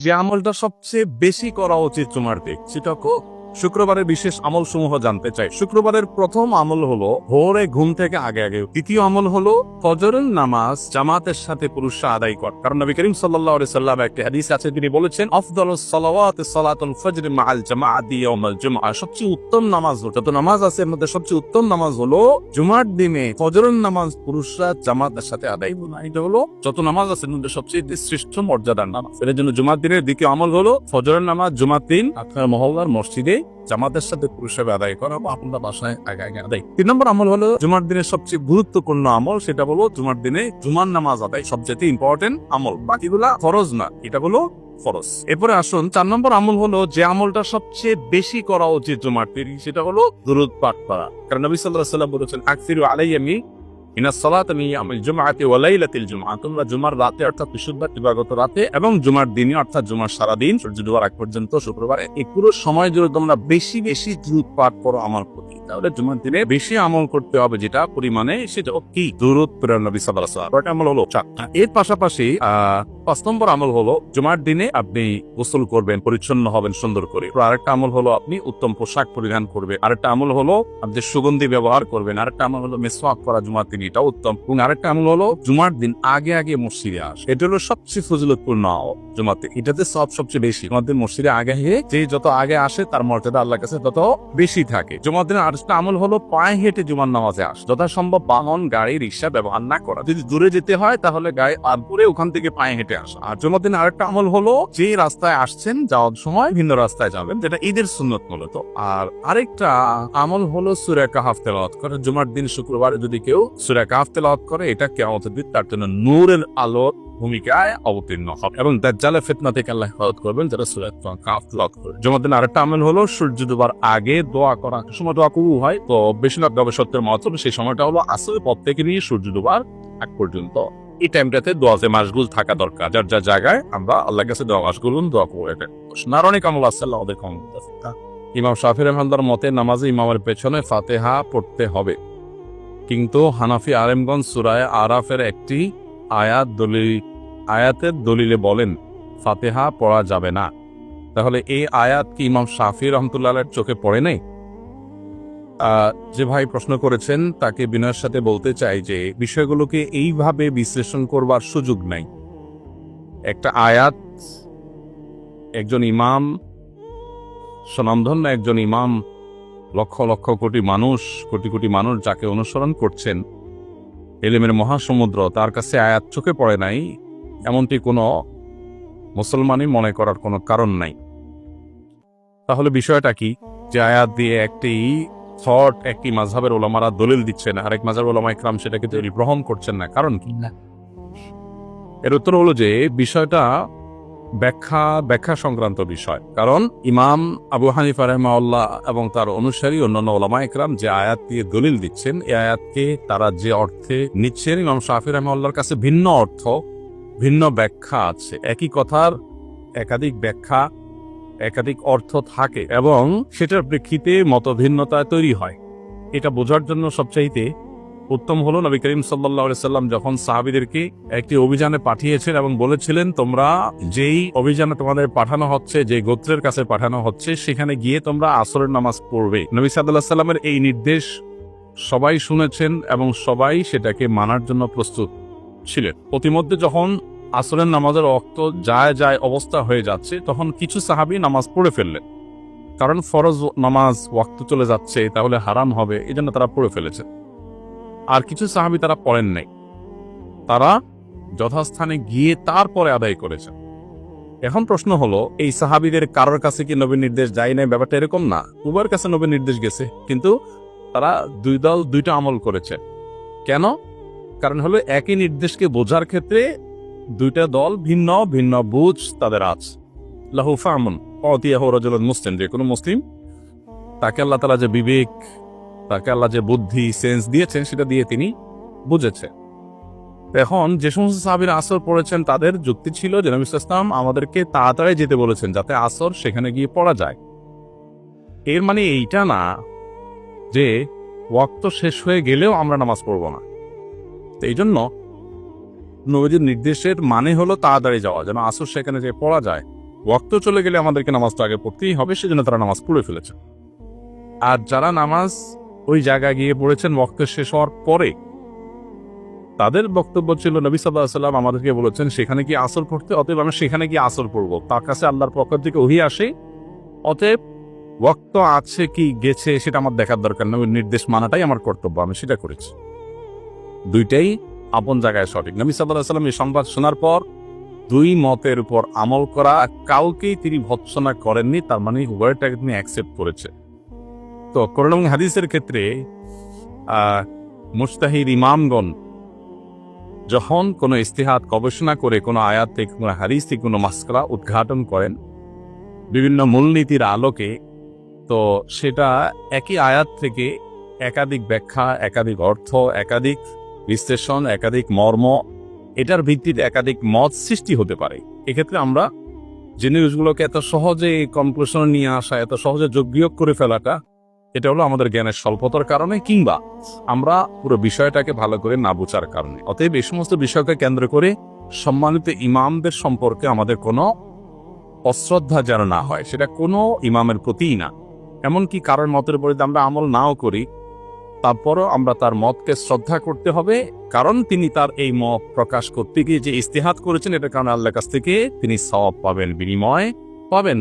যে আমলটা সবচেয়ে বেশি করা উচিত তোমার কো- শুক্রবারের বিশেষ আমল সমূহ জানতে চাই। শুক্রবারের প্রথম আমল হলো ভোরে ঘুম থেকে আগে আগে। দ্বিতীয় আমল হলো ফজরের নামাজ জামাতের সাথে পুরুষরা আদায় কর। কারণ নবী করিম আলাইহি সাল্লাম একটা হাদিস আছে, তিনি বলেছেন আফদালুস সালাওয়াত সালাতুল ফজর মাআল জামাআতি ইয়াউমাল জুমআ। সবচেয়ে উত্তম নামাজ হলো, যত নামাজ আছে, এর মধ্যে সবচেয়ে উত্তম নামাজ হলো জুমার দিনে ফজরের নামাজ পুরুষরা জামাতের সাথে আদায় করবে। এটা হলো যত নামাজ আছে, এর মধ্যে সবচেয়ে শ্রেষ্ঠ মর্যাদার নামাজ। এর জন্য জুমার দিনের দ্বিতীয় আমল হলো ফজরের নামাজ, জুমার দিন আপনার মহল্লার মসজিদে জামাতের সাথে পুরুষ আদায় করা বা আপনার বাসায় আগে আগে আদায়। তিন নম্বর আমল হলো জুমার দিনের সবচেয়ে গুরুত্বপূর্ণ আমল, সেটা হলো জুমার দিনে জুমার নামাজ আদায়, সবচেয়ে ইম্পর্টেন্ট আমল। বাকিগুলা ফরজ না, এটা হলো ফরজ। এরপরে আসুন, চার নম্বর আমল হলো যে আমলটা সবচেয়ে বেশি করা উচিত জুমার দিন সেটা হলো দুরুদ পাঠ করা। কারণ নবী আলাইহি সাল্লাম বলেছেন তোমরা জুমার রাতে অর্থাৎ বিশুদ্ধ দিবাগত রাতে এবং জুমার দিনে অর্থাৎ জুমার সারা সূর্য ডোবার আগ পর্যন্ত শুক্রবারে এই সময় জুড়ে তোমরা বেশি বেশি পাঠ করো আমার প্রতি। তাহলে জুমার দিনে বেশি আমল করতে হবে যেটা পরিমাণে সেটা কি? কয়টা আমল হলো চারটা। এর পাশাপাশি, আহ পাঁচ নম্বর আমল হলো, জুমার দিনে আপনি গোসল করবেন, পরিচ্ছন্ন হবেন, সুন্দর করে। আরেকটা আমল হলো, আপনি উত্তম পোশাক পরিধান করবেন আরেকটা আমল হলো, আপনি সুগন্ধি ব্যবহার করবেন। আরেকটা আমল হলো, মেসওয়াক করা জুমার দিন এটা উত্তম। এবং আরেকটা আমল হলো, জুমার দিন আগে আগে মসজিদে আস। এটা হলো সবচেয়ে ফজিলতপূর্ণ জুমাতে। এটাতে সব সবচেয়ে বেশি। জুমার দিন মসজিদে আগে যে যত আগে আসে, তার মর্যাদা আল্লাহর কাছে তত বেশি থাকে। জুমার দিনের আরেকটা আমল হলো, পায়ে হেঁটে জুমার নামাজে আস। যথাসম্ভব বাহন, গাড়ি, রিক্সা ব্যবহার না করা। যদি দূরে যেতে হয়, তাহলে গায়ে আর দূরে ওখান থেকে পায়ে হেঁটে আসা। আর জুমার দিন আরেকটা আমল হলো, যে রাস্তায় আসছেন যাওয়ার সময় ভিন্ন রাস্তায় যাবেন, যেটা ঈদের সুন্নত মূলত। আর আরেকটা আমল হলো সুরা কাহাফ তেলাওয়াত করে। জুমার দিন শুক্রবার যদি কেউ সুরা কাহাফ তেলাওয়াত করে, এটা কেমতের দিন তার জন্য নূরের আলোর ভূমিকায় অবতীর্ণ হবে। এবং দাজ্জালের ফিতনা থেকে আল্লাহ হেফাজত করবেন যারা সুরা কাহাফ তেলাওয়াত করে। জুমার দিন আরেকটা আমল হলো, সূর্য ডুবার আগে দোয়া করা। সময় দোয়া কবু হয়, তো বেশিরভাগ গবেষকদের মত সেই সময়টা হলো আসলে পথ থেকে নিয়ে সূর্য ডুবার আগ পর্যন্ত। এই টাইমটাতে দোয়াতে মাসগুল থাকা দরকার, যার যার জায়গায় আমরা আল্লাহ কাছে দোয়া মাসগুল দোয়া অনেক আমল আছে, আল্লাহ ওদের কম ইমাম শাফির রহমানদার মতে নামাজে ইমামের পেছনে ফাতেহা পড়তে হবে। কিন্তু হানাফি আলেমগঞ্জ সুরায় আরাফের একটি আয়াত দলিল, আয়াতের দলিলে বলেন, ফাতেহা পড়া যাবে না। তাহলে এই আয়াত কি ইমাম শাফি রহমতুল্লাহ চোখে পড়ে নাই? যে ভাই প্রশ্ন করেছেন, তাকে বিনয়ের সাথে বলতে চাই যে বিষয়গুলোকে এইভাবে বিশ্লেষণ করবার সুযোগ নাই। একটা আয়াত, একজন ইমাম, স্বনামধন্য একজন ইমাম, লক্ষ লক্ষ কোটি মানুষ, কোটি কোটি মানুষ যাকে অনুসরণ করছেন, এলেমের মহাসমুদ্র, তার কাছে আয়াত চোখে পড়ে নাই, এমনটি কোনো মুসলমানই মনে করার কোনো কারণ নাই। তাহলে বিষয়টা কি? যে আয়াত দিয়ে একটি থট একটি মাঝহের ওলামারা দলিল দিচ্ছেন আরেক মাঝহের ওলামা ইকরাম সেটাকে তৈরি গ্রহণ করছেন না। কারণ কি? এর উত্তর হলো যে বিষয়টা ব্যাখ্যা ব্যাখ্যা সংক্রান্ত বিষয়। কারণ ইমাম আবু হানিফা রহমাউল্লাহ এবং তার অনুসারী অন্যান্য ওলামা ইকরাম যে আয়াত দিয়ে দলিল দিচ্ছেন এই আয়াতকে তারা যে অর্থে নিচ্ছেন ইমাম শাফি রহমাউল্লাহর কাছে ভিন্ন অর্থ ভিন্ন ব্যাখ্যা আছে। একই কথার একাধিক ব্যাখ্যা একাধিক অর্থ থাকে এবং সেটার প্রেক্ষিতে মতভিন্নতা তৈরি হয়। এটা বোঝার জন্য সবচাইতে উত্তম হলো নবী করিম সাল্লাহ সাল্লাম যখন সাহাবিদেরকে একটি অভিযানে পাঠিয়েছেন এবং বলেছিলেন, তোমরা যেই অভিযানে তোমাদের পাঠানো হচ্ছে যে গোত্রের কাছে পাঠানো হচ্ছে, সেখানে গিয়ে তোমরা আসরের নামাজ পড়বে। নবী সাল্লাহ সাল্লামের এই নির্দেশ সবাই শুনেছেন এবং সবাই সেটাকে মানার জন্য প্রস্তুত ছিলেন। প্রতিমধ্যে যখন আসরের নামাজের অক্ত যায় যায় অবস্থা হয়ে যাচ্ছে, তখন কিছু সাহাবি নামাজ পড়ে ফেললেন। কারণ ফরজ নামাজ ওয়াক্ত চলে যাচ্ছে, তাহলে হারাম হবে এই জন্য তারা পড়ে ফেলেছে। আর কিছু সাহাবি তারা পড়েন নাই। তারা যথাস্থানে গিয়ে তারপরে আদায় করেছেন। এখন প্রশ্ন হলো, এই সাহাবিদের কারোর কাছে কি নবীর নির্দেশ যায় নাই? ব্যাপারটা এরকম না। উভয়ের কাছে নবীর নির্দেশ গেছে, কিন্তু তারা দুই দল দুইটা আমল করেছে। কেন? কারণ হলো, একই নির্দেশকে বোঝার ক্ষেত্রে দুইটা দল ভিন্ন ভিন্ন বুঝ তাদের আছে লাহু ফামন মুসলিম, যে কোনো মুসলিম, তাকে আল্লাহ তালা যে বিবেক, তাকে আল্লাহ যে বুদ্ধি, সেন্স দিয়েছেন, সেটা দিয়ে তিনি বুঝেছে। এখন যে সমস্ত সাহাবির আসর পড়েছেন, তাদের যুক্তি ছিল যে নবী ইসলাম আমাদেরকে তাড়াতাড়ি যেতে বলেছেন, যাতে আসর সেখানে গিয়ে পড়া যায়। এর মানে এইটা না যে, ওয়াক্ত শেষ হয়ে গেলেও আমরা নামাজ পড়ব না। তো এই জন্য নবীজির নির্দেশের মানে হলো তাড়াতাড়ি যাওয়া, যেন আসর সেখানে যে পড়া যায়। ওয়াক্ত চলে গেলে আমাদেরকে নামাজটা আগে পড়তেই হবে, সেজন্য তারা নামাজ পড়ে ফেলেছে। আর যারা নামাজ ওই জায়গায় গিয়ে পড়েছেন ওয়াক্ত শেষ হওয়ার পরে, তাদের বক্তব্য ছিল, নবী সাল্লাহ সাল্লাম আমাদেরকে বলেছেন, সেখানে কি আসর পড়তে, অতএব আমি সেখানে গিয়ে আসর পড়ব। তার কাছে আল্লাহর পক্ষ থেকে ওহি আসে, অতএব ওয়াক্ত আছে কি গেছে সেটা আমার দেখার দরকার ওই নির্দেশ মানাটাই আমার কর্তব্য, আমি সেটা করেছি। দুইটাই আপন জায়গায় সঠিক। নবী সাল্লাহ সাল্লাম এই সংবাদ শোনার পর দুই মতের উপর আমল করা কাউকেই তিনি ভৎসনা করেননি, তার মানে উভয়টাকে তিনি অ্যাকসেপ্ট করেছে। তো করোনা হাদিসের ক্ষেত্রে মুস্তাহির ইমামগণ যখন কোনো ইস্তেহাত গবেষণা করে, কোনো আয়াত থেকে কোনো হাদিস থেকে কোনো মাস্করা উদ্ঘাটন করেন, বিভিন্ন মূলনীতির আলোকে, তো সেটা একই আয়াত থেকে একাধিক ব্যাখ্যা, একাধিক অর্থ, একাধিক বিশ্লেষণ, একাধিক মর্ম, এটার ভিত্তিতে একাধিক মত সৃষ্টি হতে পারে। এক্ষেত্রে আমরা যে নিউজগুলোকে এত সহজে কনক্লুশন নিয়ে আসা, এত সহজে যোগ বিয়োগ করে ফেলাটা, এটা হলো আমাদের জ্ঞানের স্বল্পতার কারণে কিংবা আমরা পুরো বিষয়টাকে ভালো করে না বোঝার কারণে। অতএব এই সমস্ত বিষয়কে কেন্দ্র করে সম্মানিত ইমামদের সম্পর্কে আমাদের কোনো অশ্রদ্ধা যেন না হয়, সেটা কোনো ইমামের প্রতিই না। এমনকি কারোর মতের উপরে আমরা আমল নাও করি তারপরও আমরা তার মতকে শ্রদ্ধা করতে হবে, কারণ তিনি তার এই মত প্রকাশ করতে গিয়ে যে ইস্তেহাত করেছেন এটা কারণে আল্লাহর কাছ থেকে তিনি সব পাবেন, বিনিময় পাবেন।